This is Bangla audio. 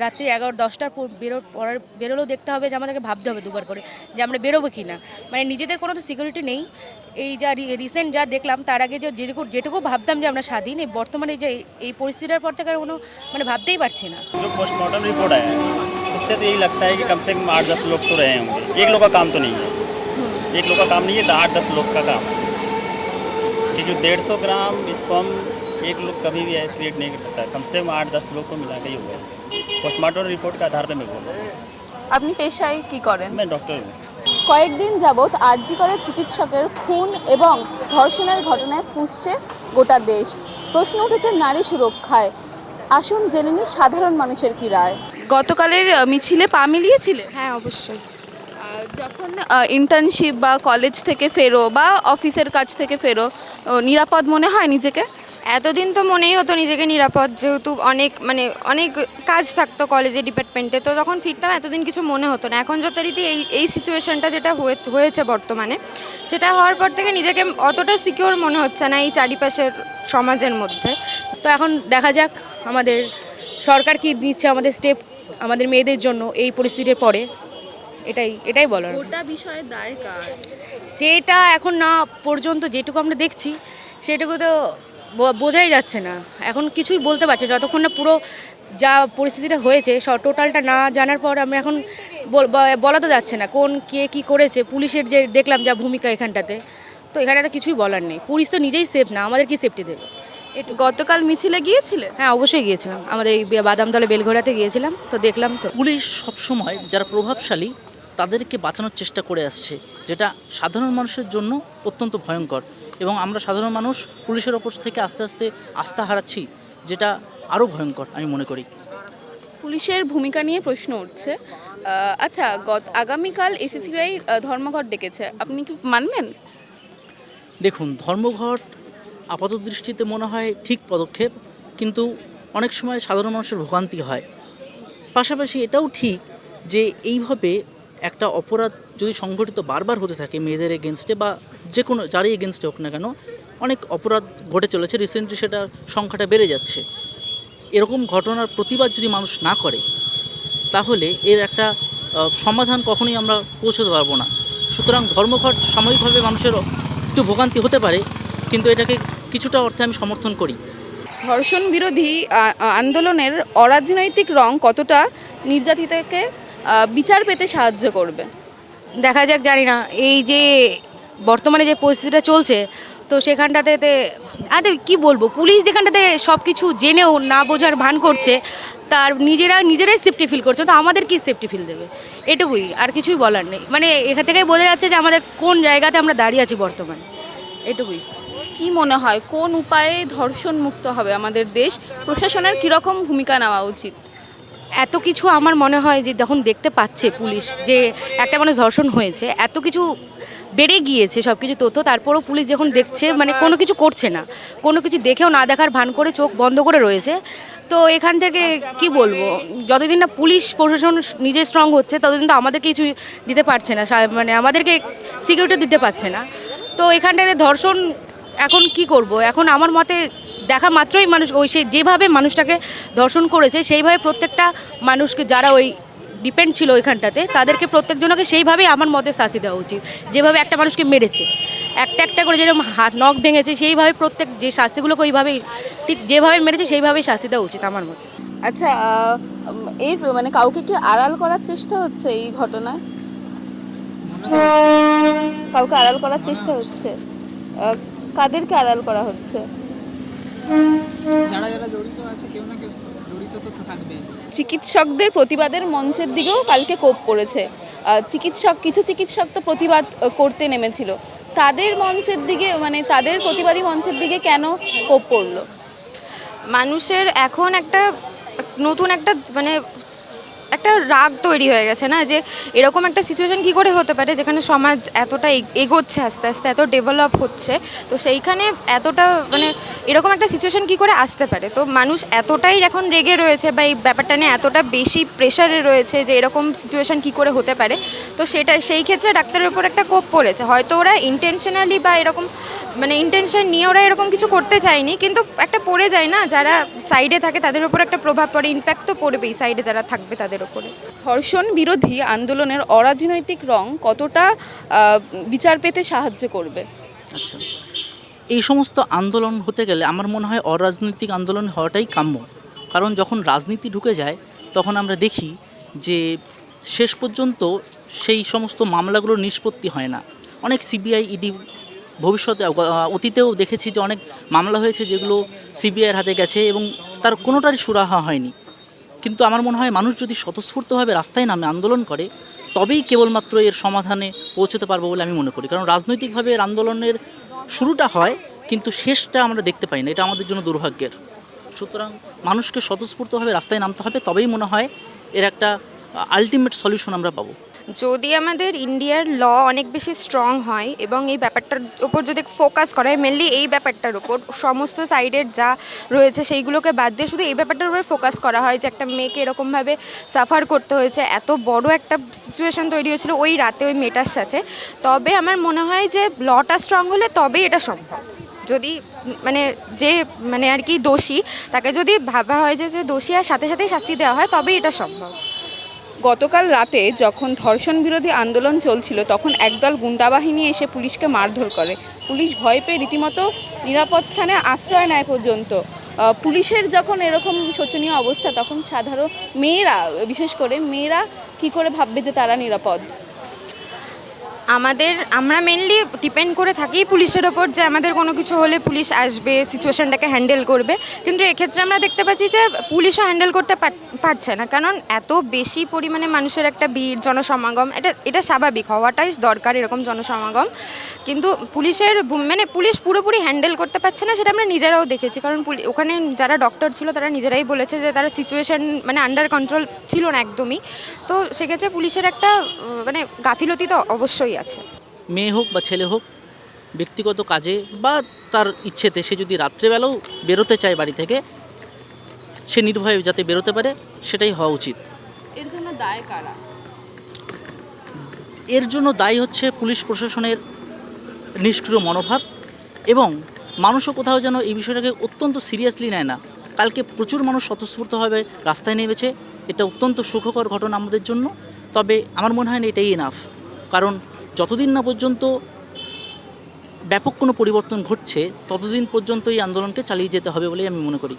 রাত্রি এগারো দশটার পর বেরো পড়ার বেরোলেও দেখতে হবে যে আমাদেরকে ভাবতে হবে দুবার করে যে আমরা বেরোবো কি না মানে নিজেদের কোনো তো সিকিউরিটি নেই এই যা রিসেন্ট যা দেখলাম তার আগে যে যেটুকু যেটুকু ভাবতাম যে আমরা স্বাধীন এই বর্তমানে যে এই পরিস্থিতির পর থেকে আর কোনো মানে ভাবতেই পারছি না जो पोस्टमार्टम रिपोर्ट आया है उससे तो यही लगता है कि कम से कम आठ दस लोग तो रहे होंगे एक लोग का काम तो नहीं है एक लोग का काम नहीं है तो आठ दस लोग का काम है क्योंकि डेढ़ सौ ग्राम स्पम एक लोग कभी भी क्रिएट नहीं कर सकता कम से कम आठ दस लोग को मिला के ही हुआ है पोस्टमार्टम रिपोर्ट के आधार पर मैं बोल रहा हूँ আপনি পেশায় কি করেন मैं डॉक्टर हूँ কয়েকদিন যাবৎ আরজি করে চিকিৎসকের খুন এবং ধর্ষণের ঘটনায় ফুসছে গোটা দেশ প্রশ্ন উঠেছে নারী সুরক্ষায় আসুন জেনে নিই সাধারণ মানুষের কি রায় গতকালের আহ, মিছিলে পা মিলিয়েছিলে হ্যাঁ অবশ্যই আহ, যখন ইন্টার্নশিপ বা কলেজ থেকে ফেরো বা অফিসের কাছ থেকে ফেরো ও, নিরাপদ মনে হয় নিজেকে এতদিন তো মনেই হতো নিজেকে নিরাপদ যেহেতু অনেক মানে অনেক কাজ থাকতো কলেজে ডিপার্টমেন্টে তো যখন ফিরতাম এতদিন কিছু মনে হতো না। এখন যথারীতি এই এই সিচুয়েশনটা যেটা হয়ে- হয়েছে বর্তমানে সেটা হওয়ার পর থেকে নিজেকে অতটা সিকিওর মনে হচ্ছে না এই চারিপাশের সমাজের মধ্যে। তো এখন দেখা যাক আমাদের সরকার কি দিচ্ছে আমাদের স্টেপ আমাদের মেয়েদের জন্য এই পরিস্থিতির পরে। এটাই এটাই বলার। গোটা বিষয়ে দায় কার? সেটা এখন না পর্যন্ত যেটুকু আমরা দেখছি সেটুকু তো বোঝাই যাচ্ছে না। এখন কিছুই বলতে পারছে। যতক্ষণ না পুরো যা পরিস্থিতিটা হয়েছে স- টোটালটা না জানার পর আমি এখন বল- বলা তো যাচ্ছে না। কোন কে কি করেছে? পুলিশের যে দেখলাম যা ভূমিকা এখানটাতে তো এখানে তো কিছুই বলার নেই। পুলিশ তো নিজেই সেফ না আমাদের কি সেফটি দেবে? গতকাল মিছিলে গিয়েছিলে? হ্যাঁ অবশ্যই গিয়েছিলাম। আমাদের এই বাদামতলা বেলঘোড়াতে গিয়েছিলাম তো দেখলাম তো। পুলিশ সবসময় যারা প্রভাবশালী তাদেরকে বাঁচানোর চেষ্টা করে আসছে যেটা সাধারণ মানুষের জন্য অত্যন্ত ভয়ঙ্কর। এবং আমরা সাধারণ মানুষ পুলিশের ওপর থেকে আস্তে আস্তে আস্থা হারাচ্ছি যেটা আরও ভয়ঙ্কর আমি মনে করি। পুলিশের ভূমিকা নিয়ে প্রশ্ন উঠছে। আচ্ছা গত আগামীকাল এসিসিআই ধর্মঘট ডেকেছে। আপনি কি মানবেন? দেখুন ধর্মঘট আপাত দৃষ্টিতে মনে হয় ঠিক পদক্ষেপ কিন্তু অনেক সময় সাধারণ মানুষের ভোগান্তি হয়। পাশাপাশি এটাও ঠিক যে এইভাবে একটা অপরাধ যদি সংঘটিত বারবার হতে থাকে মেয়েদের এগেনস্টে বা যে কোনো যারই এগেনস্টে হোক না কেন অনেক অপরাধ ঘটে চলেছে রিসেন্টলি সেটা সংখ্যাটা বেড়ে যাচ্ছে। এরকম ঘটনার প্রতিবাদ যদি মানুষ না করে তাহলে এর একটা সমাধান কখনোই আমরা পৌঁছতে পারব না। সুতরাং ধর্মঘট সাময়িকভাবে মানুষের একটু ভোগান্তি হতে পারে কিন্তু এটাকে কিছুটা অর্থে আমি সমর্থন করি। ধর্ষণ বিরোধী আন্দোলনের অরাজনৈতিক রং কতটা নির্যাতিতাকে বিচার পেতে সাহায্য করবে? দেখা যাক জানি না। এই যে বর্তমানে যে পরিস্থিতিটা চলছে তো সেখানটাতে আরে কি বলব পুলিশ যেখানটাতে সব কিছু জেনেও না বোঝার ভান করছে তার নিজেরা নিজেরাই সেফটি ফিল করছে। তো আমাদের কি সেফটি ফিল দেবে? এটুকুই আর কিছুই বলার নেই। মানে এখান থেকেই বোঝা যাচ্ছে যে আমাদের কোন জায়গাতে আমরা দাঁড়িয়ে আছি বর্তমানে। এটুকুই। কি মনে হয় কোন উপায়ে ধর্ষণ মুক্ত হবে আমাদের দেশ? প্রশাসনের কীরকম ভূমিকা নেওয়া উচিত? এত কিছু আমার মনে হয় যে যখন দেখতে পাচ্ছে পুলিশ যে একটা মানুষ ধর্ষণ হয়েছে এত কিছু বেড়ে গিয়েছে সব কিছু তথ্য, তারপরেও পুলিশ যখন দেখছে মানে কোনো কিছু করছে না। কোনো কিছু দেখেও না দেখার ভান করে চোখ বন্ধ করে রয়েছে। তো এখান থেকে কি বলব? যতদিন না পুলিশ প্রশাসন নিজে স্ট্রং হচ্ছে, ততদিন তো আমাদের কিছু দিতে পারছে না। মানে আমাদেরকে সিকিউরিটি দিতে পারছে না। তো এখানটাতে ধর্ষণ এখন কি করব? এখন আমার মতে দেখা মাত্রই মানুষ, ওই সে যেভাবে মানুষটাকে ধর্ষণ করেছে, সেইভাবে প্রত্যেকটা মানুষকে যারা ওই ডিপেন্ড ছিল ওইখানটাতে তাদেরকে প্রত্যেকজনকে সেইভাবেই আমার মতে শাস্তি দেওয়া উচিত। যেভাবে একটা মানুষকে মেরেছে একটা একটা করে যেরকম হাত নখ ভেঙেছে সেইভাবে প্রত্যেক যে শাস্তিগুলোকে ওইভাবেই ঠিক যেভাবে মেরেছে সেইভাবেই শাস্তি দেওয়া উচিত আমার মতে। আচ্ছা এর মানে কাউকে কি আড়াল করার চেষ্টা হচ্ছে এই ঘটনায়? কাউকে আড়াল করার চেষ্টা হচ্ছে? কাদেরকে আড়াল করা হচ্ছে? যারা যারা জড়িত আছে কেউ না কেউ তো থাকবে। চিকিৎসকদের প্রতিবাদের মঞ্চের দিকেও কালকে কোপ পড়েছে। চিকিৎসক কিছু চিকিৎসক তো প্রতিবাদ করতে নেমেছিল। তাদের মঞ্চের দিকে মানে তাদের প্রতিবাদী মঞ্চের দিকে কেন কোপ পড়ল? মানুষের এখন একটা নতুন একটা মানে একটা রাগ তৈরি হয়ে গেছে না, যে এরকম একটা সিচুয়েশন কি করে হতে পারে যেখানে সমাজ এতটা এগ- এগোচ্ছে আস্তে আস্তে, এত ডেভেলপ হচ্ছে? তো সেইখানে এতটা মানে এরকম একটা সিচুয়েশন কি করে আসতে পারে? তো মানুষ এতটাই এখন রেগে রয়েছে বা এই ব্যাপারটা নিয়ে এতটা বেশি প্রেশারে রয়েছে যে এরকম সিচুয়েশন কি করে হতে পারে? তো সেটা, সেই ক্ষেত্রে ডাক্তারের উপর একটা কোপ পড়েছে। হয়তো ওরা ইন্টেনশনালি বা এরকম মানে ইন্টেনশন নিয়ে ওরা এরকম কিছু করতে চায়নি, কিন্তু একটা পড়ে যায় না, যারা সাইডে থাকে তাদের উপর একটা প্রভাব পড়ে। ইম্প্যাক্ট তো পড়বেই সাইডে যারা থাকবে তাদের উপরে। ধর্ষণ বিরোধী আন্দোলনের অরাজনৈতিক রং কতটা বিচার পেতে সাহায্য করবে? আচ্ছা। এই সমস্ত আন্দোলন হতে গেলে আমার মনে হয় অরাজনৈতিক আন্দোলন হওয়াটাই কাম্য। কারণ যখন রাজনীতি ঢুকে যায়, তখন আমরা দেখি যে শেষ পর্যন্ত সেই সমস্ত মামলাগুলোর নিষ্পত্তি হয় না। অনেক সিবিআই, ইডি ভবিষ্যতে অতীতেও দেখেছি যে অনেক মামলা হয়েছে যেগুলো সিবিআইয়ের হাতে গেছে এবং তার কোনোটারই সুরাহা হয়নি। কিন্তু আমার মনে হয় মানুষ যদি স্বতঃস্ফূর্তভাবে রাস্তায় নামে আন্দোলন করে, তবেই কেবলমাত্র এর সমাধানে পৌঁছতে পারব বলে আমি মনে করি। কারণ রাজনৈতিকভাবে এর আন্দোলনের শুরুটা হয়, কিন্তু শেষটা আমরা দেখতে পাই না। এটা আমাদের জন্য দুর্ভাগ্যের। সুতরাং মানুষকে স্বতঃস্ফূর্তভাবে রাস্তায় নামতে হবে, তবেই মনে হয় এর একটা আলটিমেট সলিউশন আমরা পাবো। যদি আমাদের ইন্ডিয়ার ল অনেক বেশি স্ট্রং হয় এবং এই ব্যাপারটার উপর যদি ফোকাস করা হয় মেনলি এই ব্যাপারটার উপর, সমস্ত সাইডের যা রয়েছে সেইগুলোকে বাদ দিয়ে শুধু এই ব্যাপারটার উপর ফোকাস করা হয় যে একটা মেয়েকে এরকমভাবে সাফার করতে হয়েছে, এত বড় একটা সিচুয়েশন তৈরি হয়েছিল ওই রাতে ওই মেয়েটার সাথে। তবে আমার মনে হয় যে লটা স্ট্রং হলে তবেই এটা সম্ভব। যদি মানে যে মানে আর কি দোষী, তাকে যদি ভাবা হয় যে যে দোষী আর সাথে সাথেই শাস্তি দেওয়া হয়, তবেই এটা সম্ভব। গতকাল রাতে যখন ধর্ষণ বিরোধী আন্দোলন চলছিল, তখন একদল গুন্ডাবাহিনী এসে পুলিশকে মারধর করে। পুলিশ ভয় পেয়ে রীতিমতো নিরাপদ স্থানে আশ্রয় নেয় পর্যন্ত। পুলিশের যখন এরকম শোচনীয় অবস্থা, তখন সাধারণ মেয়েরা, বিশেষ করে মেয়েরা কি করে ভাববে যে তারা নিরাপদ? আমাদের, আমরা মেনলি ডিপেন্ড করে থাকি পুলিশের ওপর যে আমাদের কোনো কিছু হলে পুলিশ আসবে সিচুয়েশানটাকে হ্যান্ডেল করবে। কিন্তু এক্ষেত্রে আমরা দেখতে পাচ্ছি যে পুলিশও হ্যান্ডেল করতে পার- পারছে না। কারণ এত বেশি পরিমাণে মানুষের একটা ভিড়, জনসমাগম, এটা এটা স্বাভাবিক। হওয়াটাই দরকার এরকম জনসমাগম। কিন্তু পুলিশের মানে পুলিশ পুরোপুরি হ্যান্ডেল করতে পারছে না, সেটা আমরা নিজেরাও দেখেছি। কারণ ওখানে যারা ডক্টর ছিল, তারা নিজেরাই বলেছে যে তারা সিচুয়েশন মানে আন্ডার কন্ট্রোল ছিল না একদমই। তো সেক্ষেত্রে পুলিশের একটা মানে গাফিলতি তো অবশ্যই আছে। মেয়ে হোক বা ছেলে হোক ব্যক্তিগত কাজে বা তার ইচ্ছেতে সে যদি রাত্রেবেলাও বেরোতে চায় বাড়ি থেকে সে নির্ভয়ে যাতে বেরোতে পারে সেটাই হওয়া উচিত। এর জন্য দায় কারা? এর জন্য দায়ী হচ্ছে পুলিশ প্রশাসনের নিষ্ক্রিয় মনোভাব এবং মানুষও কোথাও যেন এই বিষয়টাকে অত্যন্ত সিরিয়াসলি নেয় না। কালকে প্রচুর মানুষ স্বতঃস্ফূর্তভাবে রাস্তায় নেমেছে এটা অত্যন্ত সুখকর ঘটনা আমাদের জন্য তবে আমার মনে হয় না এটাই এনাফ কারণ যতদিন না পর্যন্ত ব্যাপক কোনো পরিবর্তন ঘটছে, ততদিন পর্যন্ত এই আন্দোলনকে চালিয়ে যেতে হবে বলেই আমি মনে করি।